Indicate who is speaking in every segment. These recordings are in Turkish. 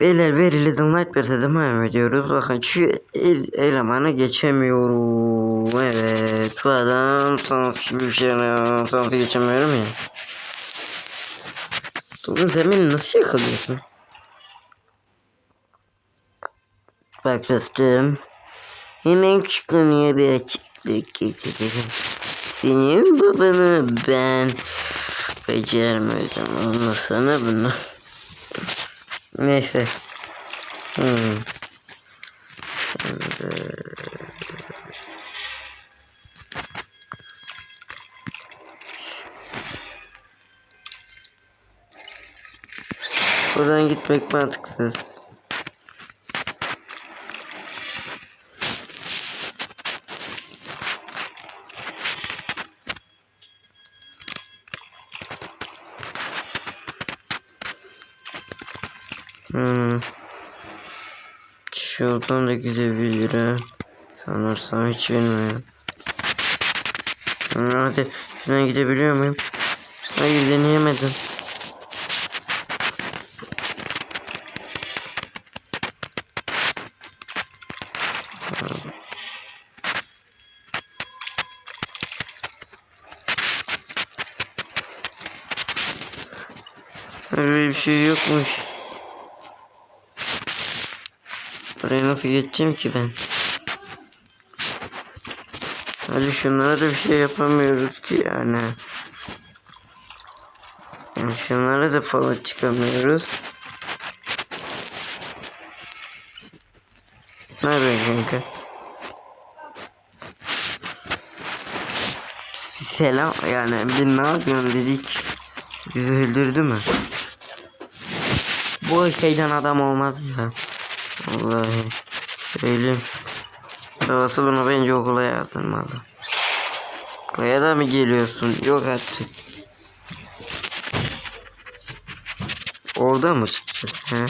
Speaker 1: Beyler verili Nightmare'e devam ediyoruz. Bakın şu el, elemanı geçemiyorum. Evet. Bu adam sans gibi bir şey. Sans geçemiyorum ya. Bugün beni nasıl yakalıyorsun? Bak dostum. Hemen şu konuya bir açıklık getirelim. Senin babanı ben becermedim. Anlasana bunu. Neyse. Hmm. Buradan gitmek mantıksız. Hmm. Şuradan da gidebilirim. Sanırsam hiç bilmiyorum. Hadi şuradan gidebiliyor muyum? Hayır deneyemedim. Öyle bir şey yokmuş. Buraya nasıl geçeceğim ki ben? Hadi şunlara da bir şey yapamıyoruz ki yani. yani şunlara da falan çıkamıyoruz. Ne yapıyorsun kanka? Selam yani bir ne yapıyorsun dedik. Bizi öldürdü mü? Bu şeyden adam olmaz ya. Vallahi söyleyeyim. Babası bunu bence okula yazdırmalı. Buraya da mı geliyorsun? Yok artık. Orada mı çıkacağız? He?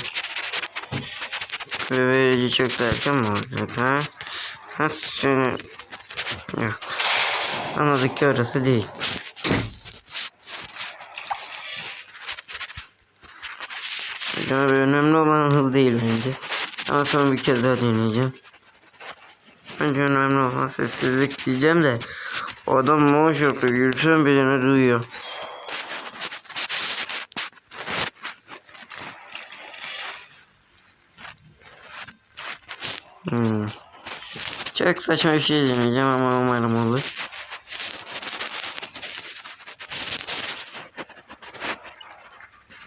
Speaker 1: Ve verici çok da erken mi olacak? Ha? Ha seni... Yok. Anladık ki orası değil. Yani önemli olan hıl değil bence. Ama sonra bir kez daha deneyeceğim. Bence önemli olan sessizlik diyeceğim de adam yapıyor. Yürüten birini duyuyor. Hmm. Çok saçma bir şey deneyeceğim ama umarım olur.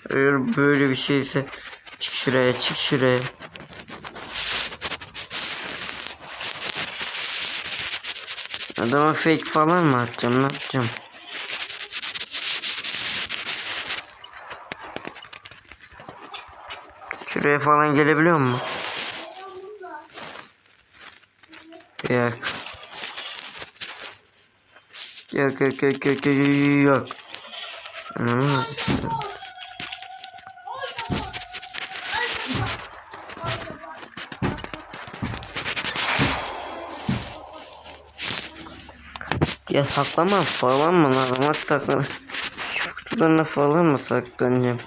Speaker 1: Eğer böyle bir şeyse çık şuraya çık şuraya. Adama fake falan mı atacağım ne yapacağım? Şuraya falan gelebiliyor mu? Yok. Yok yok yok yok yok yok. Anladın Ya saklama falan mı lan? Ama saklan. Şu kutularına falan mı saklanacağım?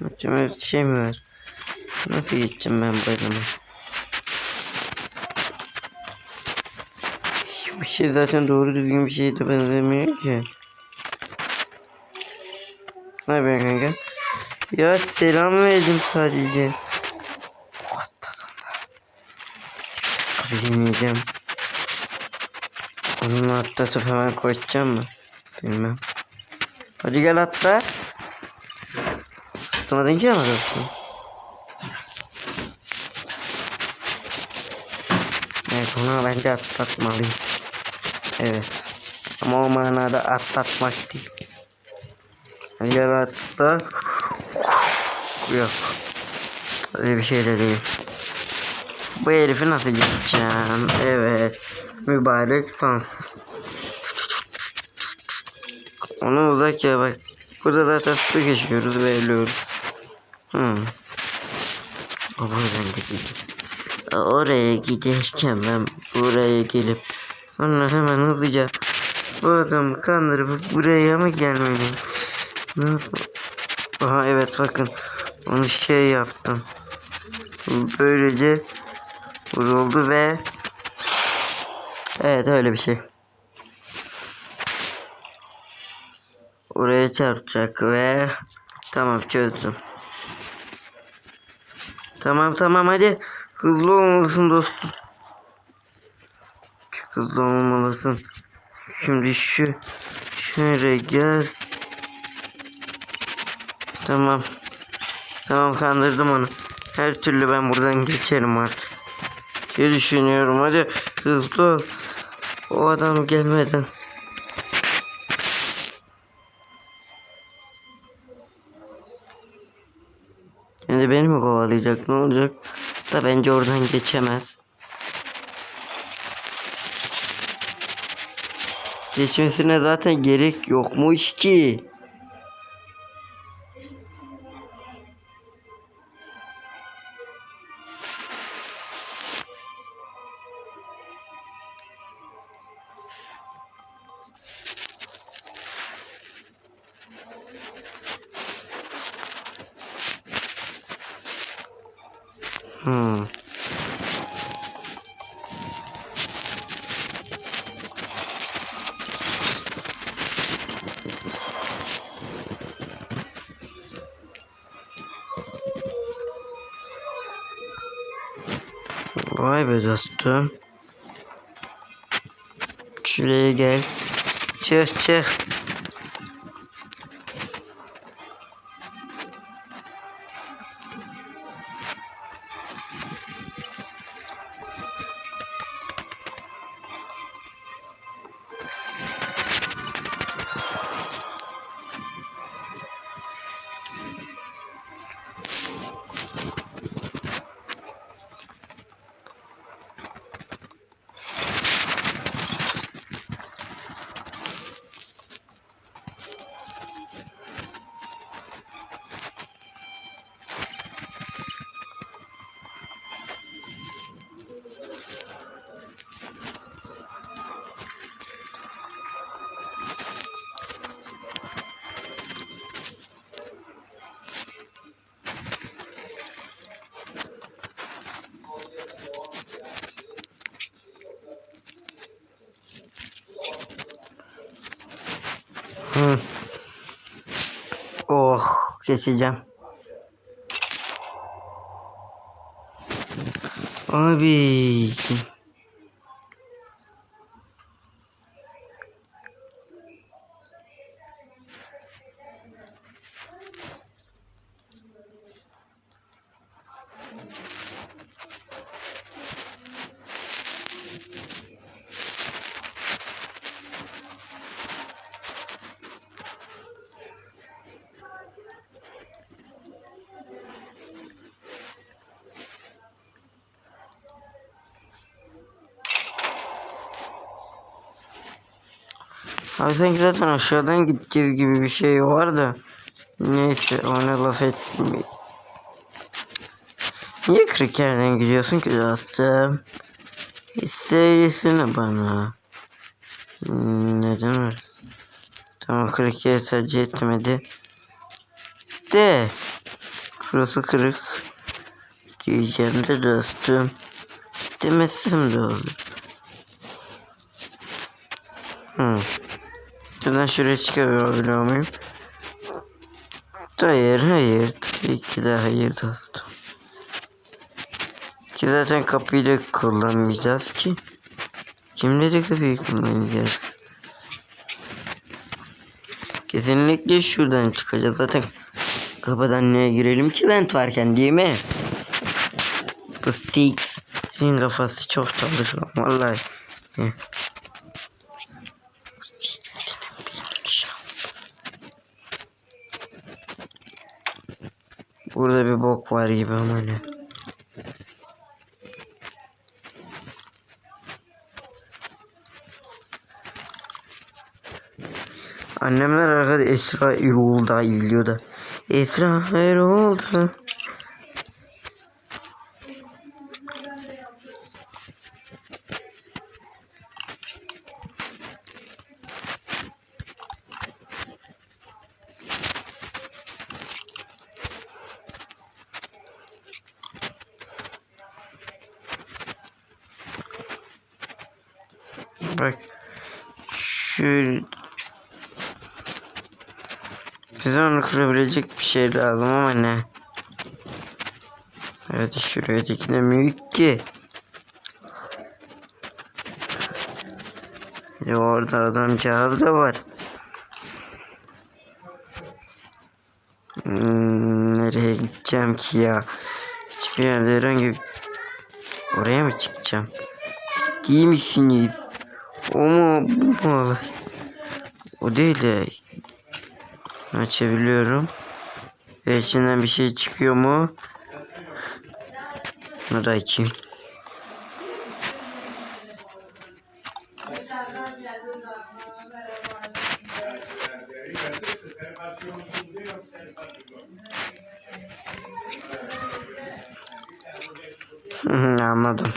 Speaker 1: Öyle bir şey mi var? Nasıl geçeceğim ben bölümü? Bu şey zaten doğru düzgün bir şeye de benzemiyor ki. Ne yapıyorsun kanka? Ya selam verdim sadece. What the Bilmeyeceğim. Onunla atlatıp hemen koşacağım mı? Bilmem. Hadi gel atla. Atlamadın ki ama dostum. Evet ona bence atlatmalıyım. Evet. Ama o manada atlatmak değil. Hadi gel atla. Yok. Öyle bir şey de değil. Bu herifi nasıl geçeceğim? Evet. Mübarek sans. Onu uzak ya bak. Burada zaten su geçiyoruz ve ölüyoruz. Hmm. O buradan gideceğim. Oraya giderken ben buraya gelip sonra hemen hızlıca bu adamı kandırıp buraya mı gelmeliyim? Ne? Aha evet bakın onu şey yaptım. böylece vuruldu ve evet öyle bir şey. Oraya çarpacak ve tamam çözdüm. Tamam tamam hadi hızlı olmalısın dostum. Çok hızlı olmalısın. Şimdi şu şöyle gel. Tamam. Tamam kandırdım onu. Her türlü ben buradan geçerim artık. Şey düşünüyorum hadi hızlı ol. O adam gelmeden. Şimdi beni mi kovalayacak ne olacak? Da bence oradan geçemez. Geçmesine zaten gerek yokmuş ki. Hmm. Vay be dostum. Şuraya gel. Çık çık. Hı. Oh geçeceğim. Abi. Abi sanki zaten aşağıdan gideceğiz gibi bir şey var da. Neyse ona laf etmeyeyim. Niye kırık yerden gidiyorsun ki dostum? Söylesene bana. Neden öyle? Tamam kırık yeri tercih ettim hadi. De. Burası kırık. Diyeceğim de dostum. Demesem de olur. Şuradan şuraya çıkabiliyor muyum? Hayır hayır. Tabii ki de hayır dostum. Ki zaten kapıyı da kullanmayacağız ki. Kimle de kapıyı kullanacağız? Kesinlikle şuradan çıkacağız zaten. Kapıdan niye girelim ki vent varken değil mi? Bu Stix. Senin kafası çok çalışkan vallahi. Burada bir bok var gibi ama ne? Annemler arkada Esra Erol'da izliyor da. Esra Erol'da. Bak. Şu bize onu kırabilecek bir şey lazım ama ne? Evet şuraya dikilemiyor ki. Ya orada adamcağız da var. Hmm, nereye gideceğim ki ya? Hiçbir yerde herhangi bir... Oraya mı çıkacağım? Değil misiniz? O mu? Bu mu? O değil de... Açabiliyorum. Ve içinden bir şey çıkıyor mu? Bunu da açayım. Hı hı, Anladım.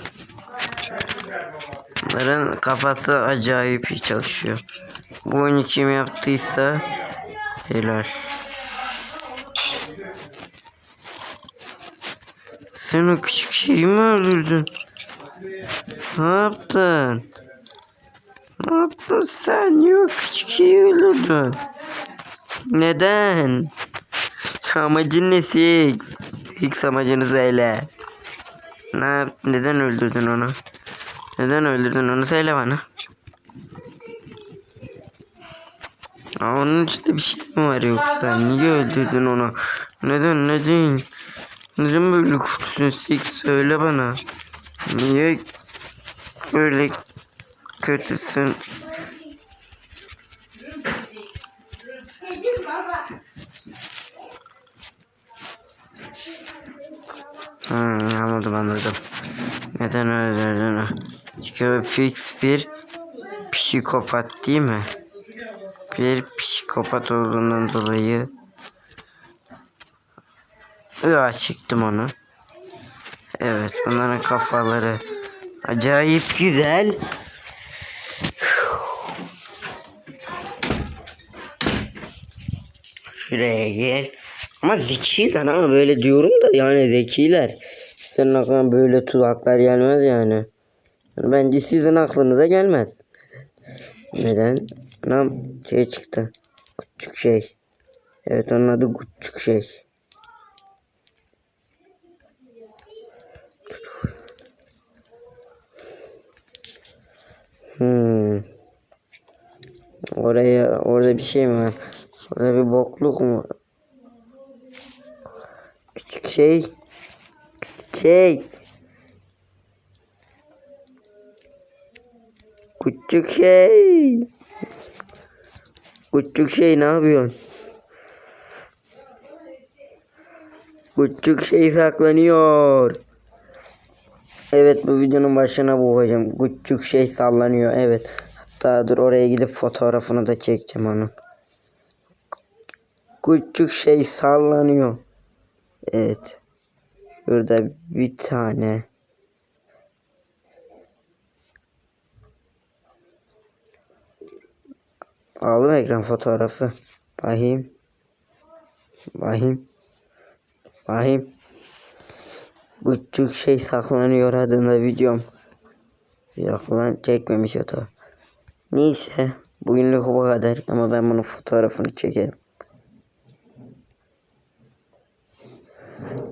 Speaker 1: Bunların kafası acayip çalışıyor. Bu oyunu kim yaptıysa helal. Sen o küçük şeyi mi öldürdün? Ne yaptın? Ne yaptın sen? O küçük şeyi öldürdün? Neden? Amacın ne Six? Six amacını söyle. Ne yap- Neden öldürdün onu? Neden öldürdün onu söyle bana. Aa, onun içinde bir şey mi var yoksa? Niye öldürdün onu? Neden neden? Neden böyle kötüsün Six söyle bana. Niye böyle kötüsün? Hmm, anladım anladım. Neden öldürdün? Çünkü fix bir psikopat değil mi? Bir psikopat olduğundan dolayı Ya çıktım onu. Evet bunların kafaları acayip güzel. Şuraya gel. Ama zekiler ama böyle diyorum da yani zekiler. Senin aklına böyle tuzaklar gelmez yani. Bence sizin aklınıza gelmez. Neden? Nam şey çıktı. Küçük şey. Evet onun adı küçük şey. Hmm. Oraya orada bir şey mi var? Orada bir bokluk mu? Küçük şey. Şey. Küçük şey. Küçük şey ne yapıyorsun? Küçük şey saklanıyor. Evet bu videonun başına bu hocam. Küçük şey sallanıyor. Evet. Hatta dur oraya gidip fotoğrafını da çekeceğim onun. Küçük şey sallanıyor. Evet. Burada bir tane. Aldım ekran fotoğrafı. Bakayım. Bakayım. Bakayım. Küçük şey saklanıyor adında videom. Yok lan çekmemiş da. Neyse. Bugünlük bu kadar ama ben bunun fotoğrafını çekerim.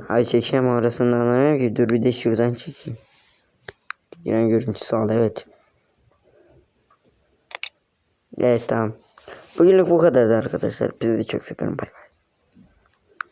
Speaker 1: Ay çekeceğim orasını anlamıyorum ki. Dur bir de şuradan çekeyim. Giren görüntüsü al evet. Evet tamam. Bugünlük bu kadardı arkadaşlar. Bizi de çok seviyorum. Bay bay.